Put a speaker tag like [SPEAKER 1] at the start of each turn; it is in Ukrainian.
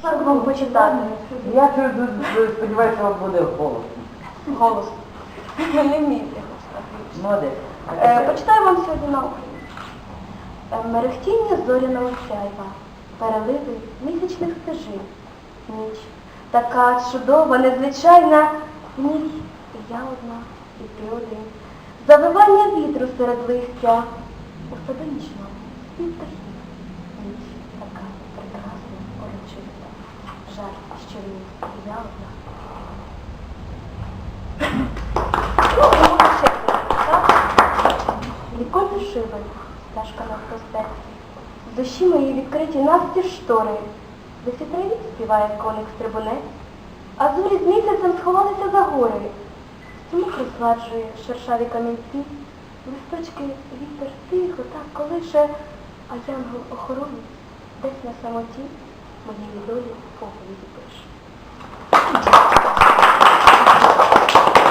[SPEAKER 1] Що вам почитати?
[SPEAKER 2] Я чую, сподіваюся, що вам буде голос.
[SPEAKER 1] Голос. Ви не вмієте.
[SPEAKER 2] Молодець.
[SPEAKER 1] Е, почитаю вам сьогодні на Україні. Е, Мерехтіння зоряного сяйва, переливи місячних стежин, ніч. Така чудова, незвичайна ніч. І я одна, і ти один. Завивання вітру серед листя. У саду нічному спів птахів. Ніч. Жаль, що і я одна. Віконні шиби, стежка на просте. В душі моїй відкриті навсті штори, де сітравіт співає коник стрибунець, а зорі з місяцем сховалися за гори. Смух розгладжує шершаві камінці, листочки вітер тихо так колише, а янгол охоронець десь на самоті моєї долі Бог її пише.